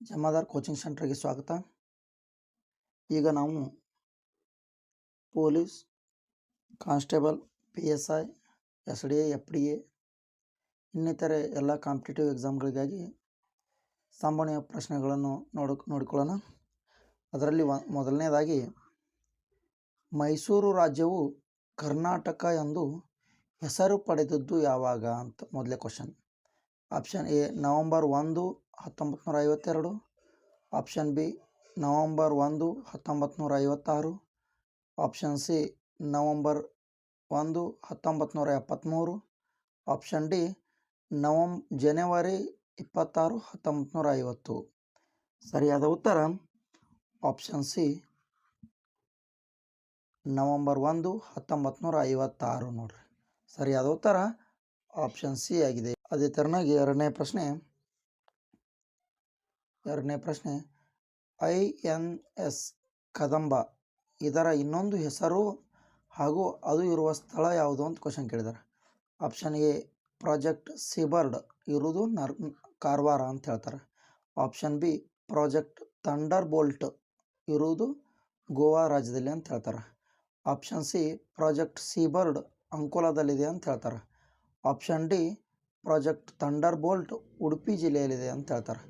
Jamadar coaching ಸೆಂಟ್ರಿಗೆ ಸ್ವಾಗತ. ಈಗ ನಾವು police, constable P S I S D A, F D A, ಇನ್ನಿತರೆ ಎಲ್ಲ ಕಾಂಪಿಟೇಟಿವ್ ಎಕ್ಸಾಮ್ಗಳಿಗಾಗಿ ಸಾಮಾನ್ಯ ಪ್ರಶ್ನೆಗಳನ್ನು ನೋಡ, ನೋಡಿಕೊಳ್ಳೋಣ. ಅದರಲ್ಲಿ ಮೊದಲನೇದಾಗಿ, ಮೈಸೂರು ರಾಜ್ಯವು ಕರ್ನಾಟಕ ಎಂದು ಹೆಸರು ಪಡೆದದ್ದು ಯಾವಾಗ ಅಂತ ಮೊದಲೇ ಕ್ವಶನ್ ಆಪ್ಷನ್ ಎ ನವಂಬರ್ ಒಂದು ಹತ್ತೊಂಬತ್ತು ನೂರ ಐವತ್ತೆರಡು ಆಪ್ಷನ್ ಬಿ ನವಂಬರ್ ಒಂದು ಹತ್ತೊಂಬತ್ತು ನೂರ ಐವತ್ತಾರು ಆಪ್ಷನ್ ಸಿ ನವಂಬರ್ ಒಂದು ಹತ್ತೊಂಬತ್ತು ನೂರ ಎಪ್ಪತ್ತ್ಮೂರು ಆಪ್ಷನ್ ಡಿ ನವಂ, ಜನವರಿ ಇಪ್ಪತ್ತಾರು ಹತ್ತೊಂಬತ್ತು ನೂರ ಐವತ್ತು ಸರಿಯಾದ ಉತ್ತರ? ಆಪ್ಷನ್ ಸಿ ನವಂಬರ್ ಒಂದು ಹತ್ತೊಂಬತ್ತು ನೂರ ಐವತ್ತಾರು ನೋಡ್ರಿ. ಸರಿಯಾದ ಉತ್ತರ? ಆಪ್ಷನ್ ಸಿ ಆಗಿದೆ. ಅದೇ ತರನಾಗಿ ಎರಡನೇ ಪ್ರಶ್ನೆ ಎರಡನೇ ಪ್ರಶ್ನೆ, ಐ ಎನ್ ಎಸ್ ಕದಂಬ. ಇದರ ಇನ್ನೊಂದು ಹೆಸರು ಹಾಗೂ ಅದು ಇರುವ ಸ್ಥಳ ಯಾವುದು ಅಂತ ಕ್ವಶನ್ ಕೇಳಿದ್ದಾರೆ ಆಪ್ಷನ್ ಎ, ಪ್ರಾಜೆಕ್ಟ್ ಸಿಬರ್ಡ್. ಇರುವುದು ನರ್, ಕಾರವಾರ ಅಂತ ಹೇಳ್ತಾರೆ. Option B, project thunderbolt ಇರುವುದು ಗೋವಾ ರಾಜ್ಯದಲ್ಲಿ ಅಂತ ಹೇಳ್ತಾರೆ. ಆಪ್ಷನ್ ಸಿ, ಪ್ರಾಜೆಕ್ಟ್ ಸೀಬರ್ಡ್ ಅಂಕೋಲಾದಲ್ಲಿದೆ ಅಂತ ಹೇಳ್ತಾರೆ. Option D, project thunderbolt Udupi ಜಿಲ್ಲೆಯಲ್ಲಿದೆ ಅಂತ ಹೇಳ್ತಾರೆ.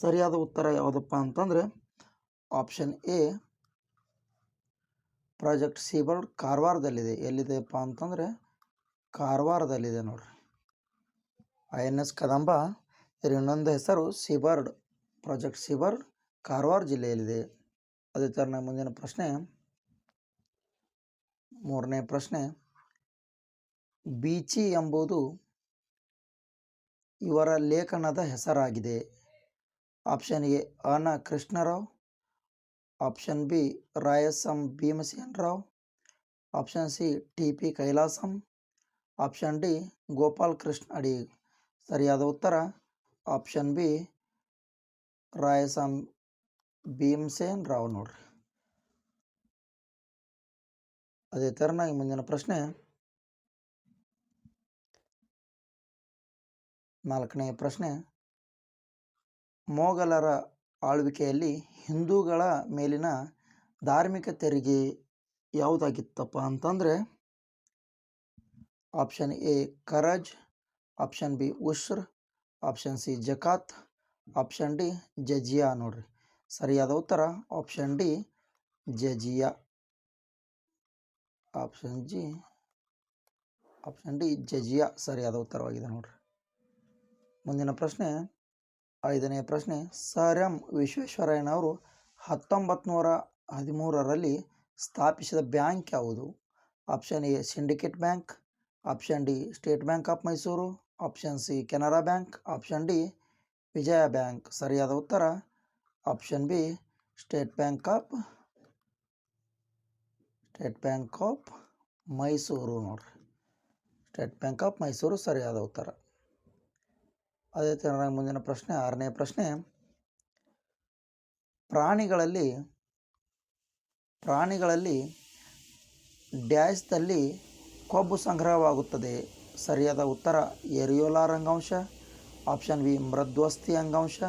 ಸರಿಯಾದ ಉತ್ತರ ಯಾವುದಪ್ಪ ಅಂತಂದರೆ, ಆಪ್ಷನ್ ಎ, ಪ್ರಾಜೆಕ್ಟ್ ಸೀಬರ್ಡ್ ಕಾರವಾರದಲ್ಲಿದೆ. ಎಲ್ಲಿದೆಪ್ಪ ಅಂತಂದರೆ, ಕಾರವಾರದಲ್ಲಿದೆ ನೋಡ್ರಿ. ಐ ಎನ್ ಎಸ್ ಕದಂಬ ಇದರ ಇನ್ನೊಂದು ಹೆಸರು ಸಿಬರ್ಡ್, ಪ್ರಾಜೆಕ್ಟ್ ಸಿಬರ್ಡ್ ಕಾರವಾರ ಜಿಲ್ಲೆಯಲ್ಲಿದೆ. ಅದೇ ಥರನ ಮುಂದಿನ ಪ್ರಶ್ನೆ, ಮೂರನೇ ಪ್ರಶ್ನೆ ಬೀಚಿ ಎಂಬುದು ಇವರ ಲೇಖನದ ಹೆಸರಾಗಿದೆ. ಆಪ್ಷನ್ ಎ, ಅನ Krishnarao. Option B, Rayasam Bhimsen Rao option C, T P Kailasam. Option D, Gopal Krishna ಅಡಿ. ಸರಿಯಾದ ಉತ್ತರ? ಆಪ್ಷನ್ ಬಿ, ರಾಯಸಂ ಭೀಮಸೇನ್ ರಾವ್ ನೋಡ್ರಿ. ಅದೇ ಥರನಾಗಿ ಮುಂದಿನ ಪ್ರಶ್ನೆ ನಾಲ್ಕನೇ ಪ್ರಶ್ನೆ. ಮೊಘಲರ ಆಳ್ವಿಕೆಯಲ್ಲಿ ಹಿಂದೂಗಳ ಮೇಲಿನ ಧಾರ್ಮಿಕ ತೆರಿಗೆ ಯಾವುದಾಗಿತ್ತಪ್ಪ ಅಂತಂದರೆ ಆಪ್ಷನ್ ಎ ಕರಜ್ ಆಪ್ಷನ್ ಬಿ ಉಶ್ರ್ ಆಪ್ಷನ್ ಸಿ ಜಕಾತ್ ಆಪ್ಷನ್ ಡಿ ಜಜಿಯಾ ನೋಡ್ರಿ. ಸರಿಯಾದ ಉತ್ತರ ಆಪ್ಷನ್ ಡಿ ಜಜಿಯಾ. ಆಪ್ಷನ್ ಜಿ ಆಪ್ಷನ್ ಡಿ ಜಜಿಯಾ ಸರಿಯಾದ ಉತ್ತರವಾಗಿದೆ ನೋಡ್ರಿ. ಮುಂದಿನ ಪ್ರಶ್ನೆ, ಐದನೇ ಪ್ರಶ್ನೆ, ಸರ್ ಎಂ ವಿಶ್ವೇಶ್ವರಯ್ಯನವರು ಹತ್ತೊಂಬತ್ತು ನೂರ ಹದಿಮೂರರಲ್ಲಿ ಸ್ಥಾಪಿಸಿದ ಬ್ಯಾಂಕ್ ಯಾವುದು? Option A, Syndicate Bank, option D, State Bank of Mysore, option C, Canara Bank, option D, Vijaya Bank. ಸರಿಯಾದ ಉತ್ತರ? Option B, State Bank of, State Bank of Mysore ನೋಡ್ರಿ. ಸ್ಟೇಟ್ ಬ್ಯಾಂಕ್ ಆಫ್ ಮೈಸೂರು ಸರಿಯಾದ ಉತ್ತರ. ಅದೇ ಥರ ಮುಂದಿನ ಪ್ರಶ್ನೆ, ಆರನೇ ಪ್ರಶ್ನೆ. ಪ್ರಾಣಿಗಳಲ್ಲಿ ಪ್ರಾಣಿಗಳಲ್ಲಿ ಡ್ಯಾಶ್ದಲ್ಲಿ ಕೊಬ್ಬು ಸಂಗ್ರಹವಾಗುತ್ತದೆ. ಸರಿಯಾದ ಉತ್ತರ ಎರಿಯೋಲಾರ್ ಅಂಗಾಂಶ. ಆಪ್ಷನ್ ಬಿ, ಮೃದ್ವಸ್ತಿ ಅಂಗಾಂಶ.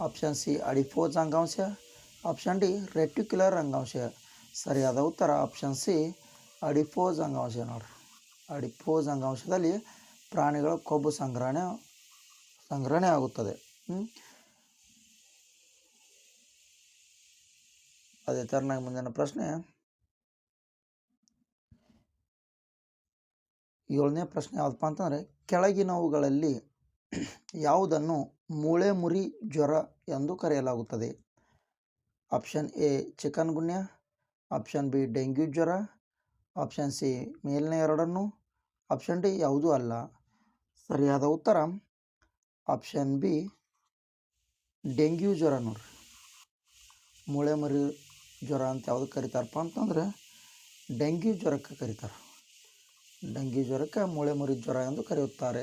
ಆಪ್ಷನ್ ಸಿ ಅಡಿಫೋಜ್ ಅಂಗಾಂಶ. ಆಪ್ಷನ್ ಡಿ ರೆಟ್ಯುಕ್ಯುಲರ್ ಅಂಗಾಂಶ. ಸರಿಯಾದ ಉತ್ತರ, ಆಪ್ಷನ್ ಸಿ ಅಡಿಫೋಜ್ ಅಂಗಾಂಶ ನೋಡ್ರಿ. ಅಡಿಫೋಜ್ ಅಂಗಾಂಶದಲ್ಲಿ ಪ್ರಾಣಿಗಳ ಕೊಬ್ಬು ಸಂಗ್ರಹಣೆ ಸಂಗ್ರಹಣೆ ಆಗುತ್ತದೆ. ಅದೇ ತರನಾಗಿ ಮುಂದಿನ ಪ್ರಶ್ನೆ. ಏಳನೇ ಪ್ರಶ್ನೆ ಯಾವುದಪ್ಪ ಅಂತಂದರೆ, ಕೆಳಗಿನವುಗಳಲ್ಲಿ ಯಾವುದನ್ನು ಮೂಳೆ ಮುರಿ ಜ್ವರ ಎಂದು ಕರೆಯಲಾಗುತ್ತದೆ? Option A, chikungunya. Option B, dengue ಜ್ವರ. ಆಪ್ಷನ್ ಸಿ ಮೇಲಿನ ಎರಡನ್ನು. ಆಪ್ಷನ್ ಡಿ, ಯಾವುದೂ ಅಲ್ಲ. ಸರಿಯಾದ ಉತ್ತರ. ಆಪ್ಷನ್ ಬಿ ಡೆಂಗ್ಯೂ ಜ್ವರ ನೋಡ್ರಿ. ಮೂಳೆ ಮರಿ ಜ್ವರ ಅಂತ ಯಾವುದಕ್ಕೆ ಕರೀತಾರಪ್ಪ ಅಂತಂದ್ರೆ ಡೆಂಗ್ಯೂ ಜ್ವರಕ್ಕೆ ಕರೀತಾರೆ. ಡೆಂಗ್ಯೂ ಜ್ವರಕ್ಕೆ ಮೂಳೆ ಮರಿ ಜ್ವರ ಎಂದು ಕರೆಯುತ್ತಾರೆ.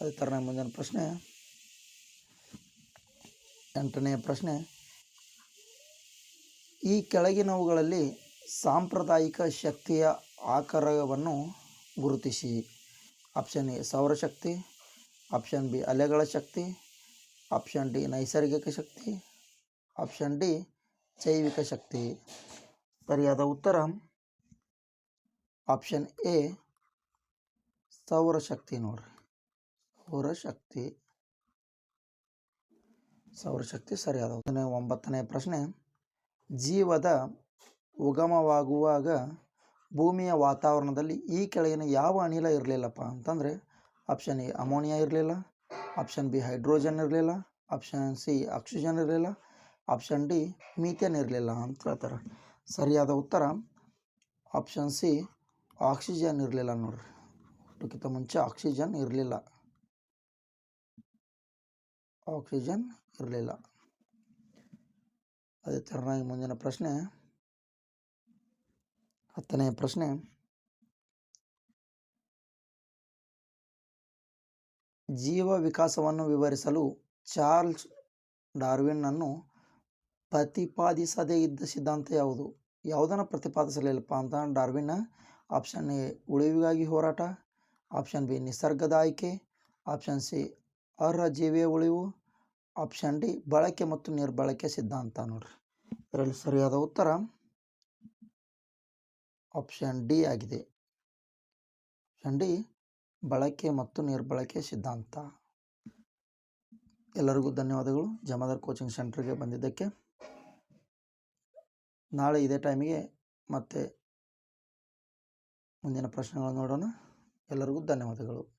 ಅದೇ ಥರ ಮುಂದಿನ ಪ್ರಶ್ನೆ, ಎಂಟನೇ ಪ್ರಶ್ನೆ, ಈ ಕೆಳಗಿನವುಗಳಲ್ಲಿ ಸಾಂಪ್ರದಾಯಿಕ ಶಕ್ತಿಯ ಆಕಾರವನ್ನು ಗುರುತಿಸಿ. ಆಪ್ಷನ್ ಎ ಸೌರಶಕ್ತಿ ಆಪ್ಷನ್ ಬಿ ಅಲೆಗಳ ಶಕ್ತಿ. ಆಪ್ಷನ್ ಡಿ ನೈಸರ್ಗಿಕ ಶಕ್ತಿ. ಆಪ್ಷನ್ ಡಿ ಜೈವಿಕ ಶಕ್ತಿ. ಸರಿಯಾದ ಉತ್ತರ? ಆಪ್ಷನ್ ಎ ಸೌರಶಕ್ತಿ ನೋಡ್ರಿ. ಸೌರಶಕ್ತಿ ಸೌರಶಕ್ತಿ ಸರಿಯಾದ. ಒಂಬತ್ತನೇ ಪ್ರಶ್ನೆ. ಜೀವದ ಉಗಮವಾಗುವಾಗ ಭೂಮಿಯ ವಾತಾವರಣದಲ್ಲಿ ಈ ಕೆಳಗಿನ ಯಾವ ಅನಿಲ ಇರಲಿಲ್ಲಪ್ಪ ಅಂತಂದರೆ ಆಪ್ಷನ್ ಎ ಅಮೋನಿಯಾ ಇರಲಿಲ್ಲ ಆಪ್ಷನ್ ಬಿ ಹೈಡ್ರೋಜನ್ ಇರಲಿಲ್ಲ ಆಪ್ಷನ್ ಸಿ ಆಕ್ಸಿಜನ್ ಇರಲಿಲ್ಲ ಆಪ್ಷನ್ ಡಿ ಮೀಥೇನ್ ಇರಲಿಲ್ಲ ಅಂತ ಹೇಳ್ತಾರೆ. ಸರಿಯಾದ ಉತ್ತರ ಆಪ್ಷನ್ ಸಿ ಆಕ್ಸಿಜನ್ ಇರಲಿಲ್ಲ ನೋಡ್ರಿ. ಹುಟ್ಟಕ್ಕಿಂತ ಮುಂಚೆ ಆಕ್ಸಿಜನ್ ಇರಲಿಲ್ಲ. ಆಕ್ಸಿಜನ್ ಇರಲಿಲ್ಲ. ಅದೇ ಥರನಾಗಿ ಮುಂದಿನ ಪ್ರಶ್ನೆ ಹತ್ತನೇ ಪ್ರಶ್ನೆ. ಜೀವ ವಿಕಾಸವನ್ನು ವಿವರಿಸಲು ಚಾರ್ಲ್ಸ್ ಡಾರ್ವಿನ್ನನ್ನು ಪ್ರತಿಪಾದಿಸದೇ ಇದ್ದ ಸಿದ್ಧಾಂತ ಯಾವುದು? ಯಾವುದನ್ನು ಪ್ರತಿಪಾದಿಸಲಿಲ್ಲಪ್ಪ ಅಂತ ಡಾರ್ವಿನ್ನ ಆಪ್ಷನ್ ಎ, ಉಳಿವಿಗಾಗಿ ಹೋರಾಟ. ಆಪ್ಷನ್ ಬಿ, ನಿಸರ್ಗದ ಆಯ್ಕೆ. ಆಪ್ಷನ್ ಸಿ, ಅರ್ಹ ಜೀವಿಯ ಉಳಿವು. ಆಪ್ಷನ್ ಡಿ, ಬಳಕೆ ಮತ್ತು ನಿರ್ಬಳಕೆ ಸಿದ್ಧಾಂತ ನೋಡ್ರಿ. ಇದರಲ್ಲಿ ಸರಿಯಾದ ಉತ್ತರ ಆಪ್ಷನ್ ಡಿ ಆಗಿದೆ. ಆಪ್ಷನ್ ಡಿ, ಬಳಕೆ ಮತ್ತು ನಿರ್ಬಳಕೆ ಸಿದ್ಧಾಂತ. ಎಲ್ಲರಿಗೂ ಧನ್ಯವಾದಗಳು. ಜಮಾದಾರ್ ಕೋಚಿಂಗ್ ಸೆಂಟ್ರಿಗೆ ಬಂದಿದ್ದಕ್ಕೆ. ನಾಳೆ ಇದೇ ಟೈಮಿಗೆ ಮತ್ತೆ ಮುಂದಿನ ಪ್ರಶ್ನೆಗಳನ್ನು ನೋಡೋಣ. ಎಲ್ಲರಿಗೂ ಧನ್ಯವಾದಗಳು.